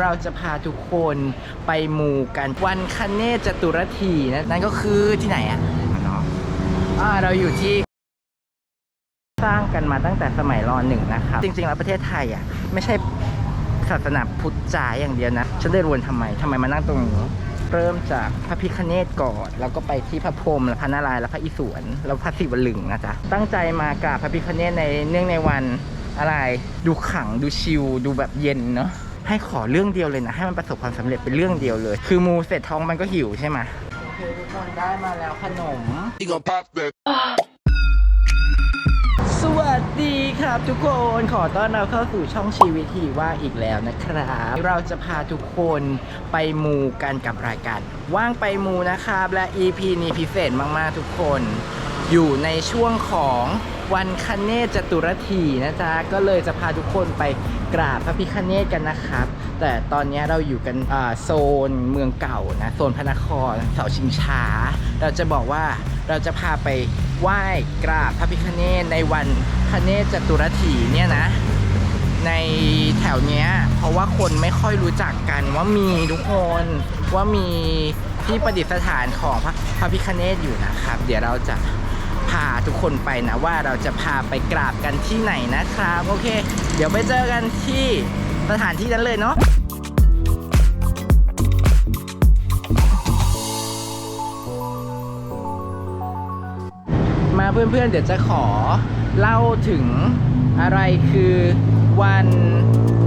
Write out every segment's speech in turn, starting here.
เราจะพาทุกคนไปมูกันวันคเนศจตุรถีนะนั่นก็คือที่ไหนอะเนาะอ่าเราอยู่ที่ สร้างกันมาตั้งแต่สมัยรอหนึ่งนะครับ จริงๆแล้วประเทศไทยอะไม่ใช่ศาสนาพุทธจ๋าอย่างเดียวนะฉันเดินวนทำไมทำไมมานั่งตรงนี้เริ่มจากพระพิคเนตก่อนแล้วก็ไปที่พระพรหมและพระนารายณ์และพระอิศวรแล้วพระศิวลึงนะจ๊ะตั้งใจมากราบพระพิคเนตในเนื่องในวันอะไร ดูขังดูชิลดูแบบเย็นเนาะ ให้ขอเรื่องเดียวเลยนะ ให้มันประสบความสำเร็จเป็นเรื่องเดียวเลย คือมูเสร็จท้องมันก็หิวใช่ไหมโอเคทุกคนได้มาแล้วขนม He gonna pop that. สวัสดีครับทุกคนขอต้อนรับเข้าสู่ช่องชีวิตที่ว่างอีกแล้วนะครับ เราจะพาทุกคนไปมูกันกับรายการว่างไปมูนะครับและ EP นี้พิเศษมากๆทุกคน อยู่ในช่วงของ วันคเนศจตุรถีนะจ๊ะ ก็เลยจะพาทุกคนไปกราบพระพิคเนศกันนะครับ แต่ตอนนี้เราอยู่กันโซนเมืองเก่านะ โซนพระนครเสาชิงช้า เราจะบอกว่าเราจะพาไปไหว้กราบพระพิคเนศในวันคเนศจตุรถีเนี่ยนะ ในแถวเนี้ยเพราะว่าคนไม่ค่อยรู้จักกันว่ามีทุกคนว่ามีที่ประดิษฐานของพระพระพิคเนตอยู่นะครับ เดี๋ยวเราจะ พาทุกคนไปนะว่าเราจะพาไปกราบกันที่ไหนนะครับโอเค เดี๋ยวไปเจอกันที่สถานที่นั้นเลยเนาะมาเพื่อนๆ เดี๋ยวจะขอเล่าถึงอะไรคือวัน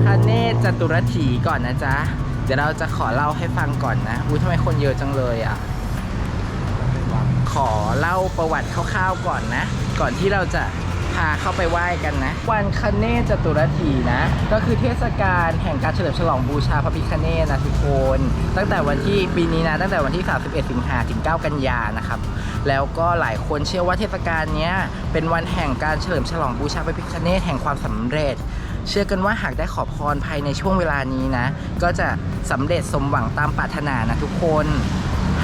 คเนศจตุรถีก่อนนะจ๊ะ เดี๋ยวเราจะขอเล่าให้ฟังก่อนนะ อุ้ยทำไมคนเยอะจังเลยอะ ขอเล่าประวัติคร่าวๆก่อนนะ ก่อนที่เราจะพาเข้าไปไหว้กันนะ วันคเนศจตุรถีนะ ก็คือเทศกาลแห่งการเฉลิมฉลองบูชาพระพิคเนศนะทุกคน ตั้งแต่วันที่ปีนี้นะ ตั้งแต่วันที่ 31 สิงหาถึง 9 กันยานะครับ แล้วก็หลายคนเชื่อว่าเทศกาลนี้เป็นวันแห่งการเฉลิมฉลองบูชาพระพิคเนศแห่งความสำเร็จ เชื่อกันว่าหากได้ขอพรภายในช่วงเวลานี้นะ ก็จะสำเร็จสมหวังตามปรารถนานะทุกคน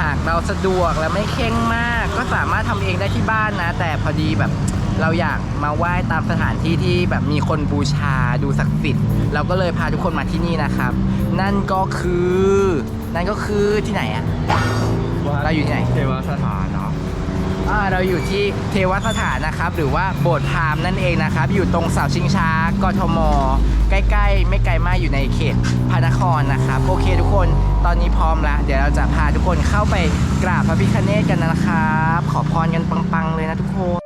หากเราสะดวกและไม่เข่งมาก ก็สามารถทำเองได้ที่บ้านนะ แต่พอดีแบบเราอยากมาไหว้ตามสถานที่ที่แบบมีคนบูชาดูศักดิ์สิทธิ์เราก็เลยพาทุกคนมาที่นี่นะครับ นั่นก็คือ นั่นก็คือที่ไหนอะ เราอยู่ที่ไหน เทวสถานเนาะ อ่าเราอยู่ที่เทวสถานนะครับ หรือว่าโบสถ์พราหมณ์นั่นเองนะครับ อยู่ตรงเสาชิงช้ากทม ใกล้ๆ ไม่ไกลมากอยู่ในเขตพระนครนะครับ โอเคทุกคนตอนนี้พร้อมแล้วเดี๋ยวเราจะพาทุกคนเข้าไปกราบพระพิฆเนศกันนะครับ ขอพรกันปังๆเลยนะทุกคน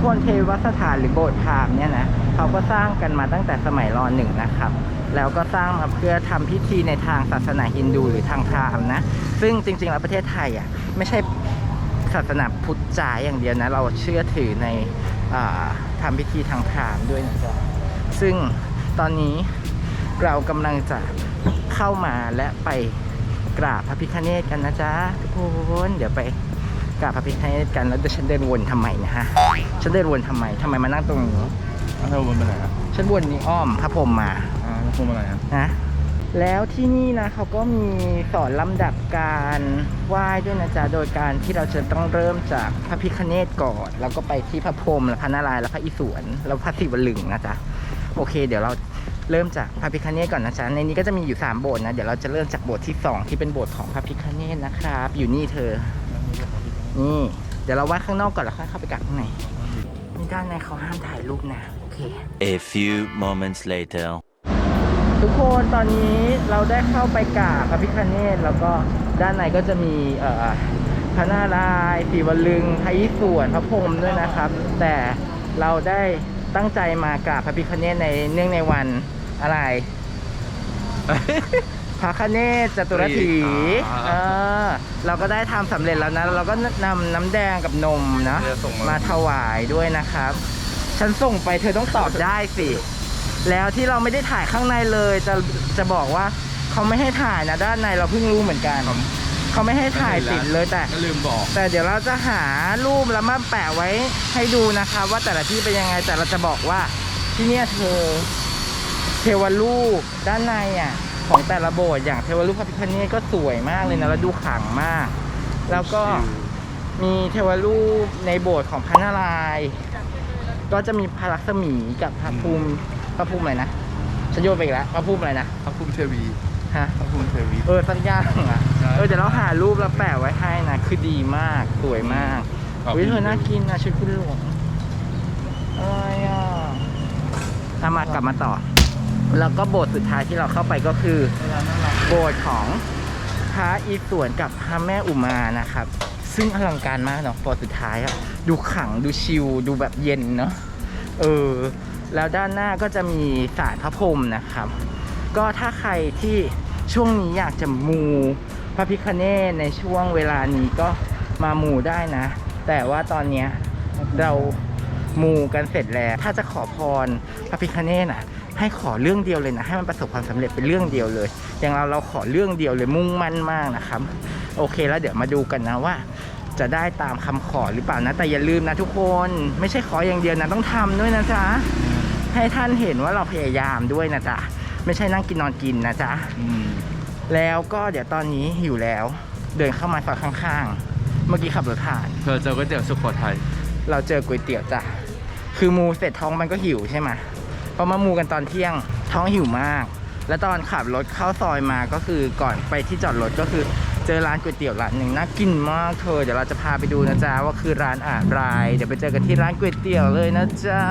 ทุกคนเทวสถานหรือโบสถ์พราหมณ์เนี่ยนะเขาก็สร้างกันมาตั้งแต่สมัยรอหนึ่งนะครับ แล้วก็สร้างมาเพื่อทำพิธีในทางศาสนาฮินดูหรือทางพราหมณ์นะ ซึ่งจริงๆแล้วประเทศไทยอะไม่ใช่ศาสนาพุทธจ๋าอย่างเดียวนะ เราเชื่อถือในอ่าพิธีทางพราหมณ์ด้วยนะจ๊ะซึ่งตอนนี้เรากำลังจะเข้ามาและไปกราบพระพิฆเนศกันนะจ๊ะทุกคนเดี๋ยวไป กราบพระพิฆเนศกันแล้วเดี๋ยวฉันเดินวนทำไมเนะฮะฉันเดินวนทำไมทำไมมานั่งตรงนี้แล้วเธอวนไปไหนอะฉันวนนี้อ้อมพระพรหมมาอ่าแล้วพวงมาลัยอะนะแล้วที่นี่นะเขาก็มีสอนลำดับการไหว้ด้วยนะจ๊ะโดยการที่เราจะต้องเริ่มจากพระพิฆเนศก่อนแล้วก็ไปที่พระพรหมและพระนารายณ์และพระอิศวรแล้วพระศิวลึงนะจ๊ะโอเค เดี๋ยวเราเริ่มจากพระพิฆเนศก่อนนะจ๊ะในนี้ก็จะมีอยู่สามโบสถ์นะเดี๋ยวเราจะเริ่มจากโบสถ์ที่สองที่เป็นโบสถ์ของพระพิฆเนศนะครับอยู่นี่เธอ นี่ เดี๋ยวเราไหว้ข้างนอกก่อนแล้วค่อยเข้าไปกราบข้างในนี่ด้านในเขาห้ามถ่ายรูปนะ โอเค A few moments later. ทุกคนตอนนี้เราได้เข้าไปกราบพระพิฆเนศแล้วก็ด้านในก็จะมีเอ่อพระนารายณ์สีวลึงพระอิศวรพระพรหมด้วยนะครับ แต่เราได้ตั้งใจมากราบพระพิฆเนศในเนื่องในวันอะไร พระคเนศจตุรถีเออเราก็ได้ทำสำเร็จแล้วนะแล้วเราก็นำน้ำแดงกับนมนะเธอส่งมาถวายด้วยนะครับ ฉันส่งไปเธอต้องตอบได้สิ แล้วที่เราไม่ได้ถ่ายข้างในเลยจะจะบอกว่าเขาไม่ให้ถ่ายนะด้านในเราเพิ่งรู้เหมือนกันเขาไม่ให้ถ่ายติดเลยแต่ ก็ลืมบอก แต่เดี๋ยวเราจะหารูปแล้วมาแปะไว้ให้ดูนะคะว่าแต่ละที่เป็นยังไงแต่เราจะบอกว่าที่เนี่ยเธอเทวรูปด้านในอะ ของแต่ละโบสถ์อย่างเทวรูปพระพิฆเนศก็สวยมากเลยนะแล้วดูขลังมาก แล้วก็มีเทวรูปในโบสถ์ของพระนารายณ์ก็จะมีพระลักษมีกับพระภูมิพระภูมิอะไรนะฉันโยนไปอีกแล้วพระภูมิอะไรนะพระภูมิเทวีฮะ พระภูมิเทวี เออสักอย่างอะใช่ เออเดี๋ยวเราหารูปแล้วแปะไว้ให้นะคือดีมากสวยมากขอบคุณวิเธอน่ากินนะชุดคุณหลวงอะไรอะทามากลับมาต่อ แล้วก็โบสถ์สุดท้ายที่เราเข้าไปก็คือ โบสถ์ของพระอีสวนกับพระแม่อุมานะครับ ซึ่งอลังการมากเนาะโบสถ์สุดท้ายอะดูขังดูชิลดูแบบเย็นเนาะเออแล้วด้านหน้าก็จะมีศาลพระพรหมนะครับ ก็ถ้าใครที่ช่วงนี้อยากจะมูพระพิคเนตในช่วงเวลานี้ก็มามูได้นะ แต่ว่าตอนเนี้ยเรามูกันเสร็จแล้ว ถ้าจะขอพรพระพิคเนตน่ะ ให้ขอเรื่องเดียวเลยนะ ให้มันประสบความสำเร็จเป็นเรื่องเดียวเลย อย่างเราเราขอเรื่องเดียวเลยมุ่งมั่นมากนะครับ โอเคแล้วเดี๋ยวมาดูกันนะว่า จะได้ตามคำขอหรือเปล่านะ แต่อย่าลืมนะทุกคน ไม่ใช่ขออย่างเดียวนะต้องทำด้วยนะจ๊ะให้ท่านเห็นว่าเราพยายามด้วยนะจ๊ะไม่ใช่นั่งกินนอนกินนะจ๊ะอืมแล้วก็เดี๋ยวตอนนี้หิวแล้ว เดินเข้ามาซอยข้างๆ เมื่อกี้ขับรถผ่านเธอเจอก๋วยเตี๋ยวสุโขทัยเราเจอก๋วยเตี๋ยวจ้ะคือมูเสร็จท้องมันก็หิวใช่ไหม พอมามูกันตอนเที่ยงท้องหิวมาก แล้วตอนขับรถเข้าซอยมาก็คือก่อนไปที่จอดรถก็คือเจอร้านก๋วยเตี๋ยวร้านหนึ่งน่ากินมากเธอเดี๋ยวเราจะพาไปดูนะจ๊ะว่าคือร้านอะไรเดี๋ยวไปเจอกันที่ร้านก๋วยเตี๋ยวเลยนะจ๊ะ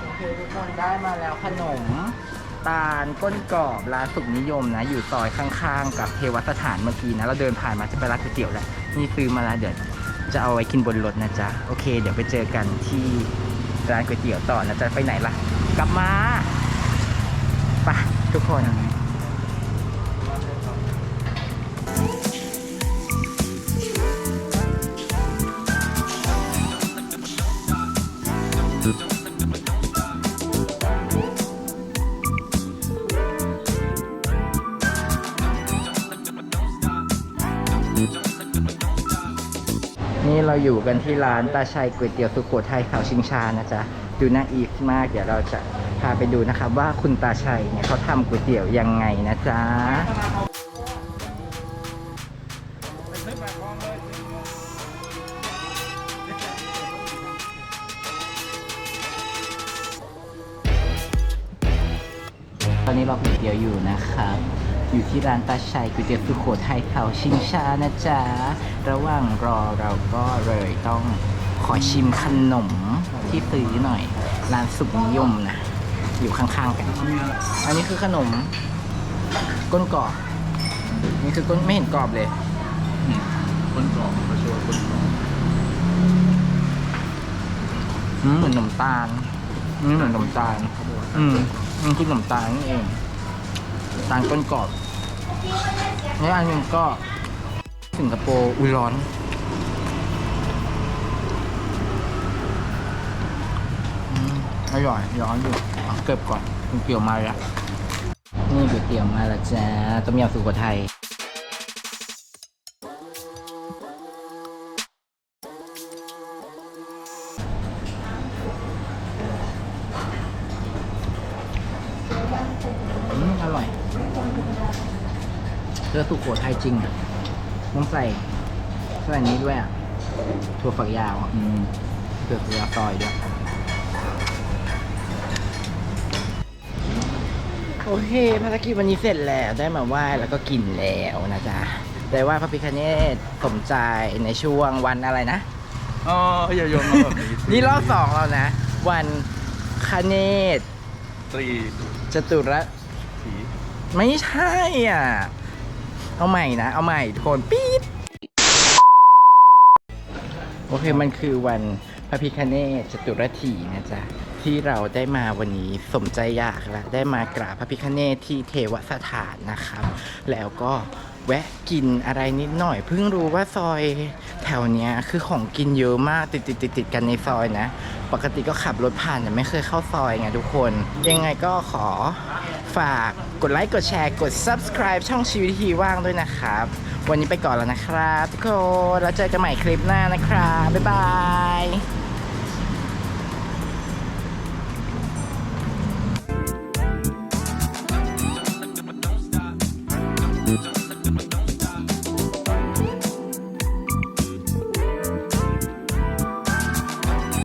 โอเคทุกคนได้มาแล้วขนมตาลก้นกรอบร้านสุขนิยมนะ อยู่ซอยข้างๆ กับเทวสถานเมื่อกี้นะ เราเดินผ่านมาจะไปร้านก๋วยเตี๋ยวแหละนี่ซื้อมาแล้วเดี๋ยวจะเอาไว้กินบนรถนะจ๊ะ โอเค เดี๋ยวไปเจอกันที่ ร้านก๋วยเตี๋ยวต่อนะจะไปไหนล่ะ กลับมาไปทุกคน นี่เราอยู่กันที่ร้านตาชัยก๋วยเตี๋ยวสุโขทัยเขาชิงชานะจ๊ะดูน่าอีฟมาก เดี๋ยวเราจะพาไปดูนะครับว่าคุณตาชัยเนี่ยเขาทำก๋วยเตี๋ยวยังไงนะจ๊ะตอนนี้เราก๋วยเตี๋ยวอยู่นะครับ อยู่ที่ร้านตาชัยก๋วยเตี๋ยวสุโขทัยเขาชิงชานะจ๊ะ ระหว่างรอเราก็เลยต้องขอชิมขนมที่ซื้อหน่อย ร้านสุขนิยมนะ อยู่ข้างๆกัน อันนี้คือขนม ก้นกรอบนี่คือก้นไม่เห็นกรอบเลยคนกรอบมาช่วยคนกรอบเหมือนขนมตาลนี่เหมือนขนมตาล อืมมันคือขนมตาลนี่เอง ตาลก้นกรอบแล้วอันหนึงก็สิงคโปร์อุยร้อน อร่อยร้อนอยู่เอาเก็บก่อนก๋วยเกี่ยวมาแล้ว นี่ก๋วยเตี๋ยวมาแล้วจ้าต้มยำสุโขทัย อสุโขทัยจริงอะต้องใส่ใส่อันนี้ด้วยอะถั่วฝักยาวอะอืมเผือกยาซอยด้วยโอเคภารกิจวันนี้เสร็จแล้วได้มาไหว้แล้วก็กินแล้วนะจ๊ะได้ไหว้พระพิคเนตสมใจในช่วงวันอะไรนะ อ๋ออย่าโยนมาแบบนี้สินี่รอบสองแล้วนะ วันคเนตตรีจตุรสีไม่ใช่อะ เอาใหม่นะ เอาใหม่ทุกคนปี๊ดโอเค มันคือวันพระพิคเนศจตุรถีนะจ๊ะ ที่เราได้มาวันนี้สมใจอยากแล้วได้มากราบพระพิคเนศที่เทวสถานนะครับ แล้วก็แวะกินอะไรนิดหน่อย เพิ่งรู้ว่าซอยแถวเนี้ยคือของกินเยอะมากติดติดติดติดกันในซอยนะ ปกติก็ขับรถผ่านแต่ไม่เคยเข้าซอยไงทุกคน ยังไงก็ขอ ฝากกดไลค์กดแชร์กด subscribe ช่องชีวิตทีว่างด้วยนะครับ วันนี้ไปก่อนแล้วนะครับทุกคนแล้วเจอกันใหม่คลิปหน้านะครับ บ๊ายบาย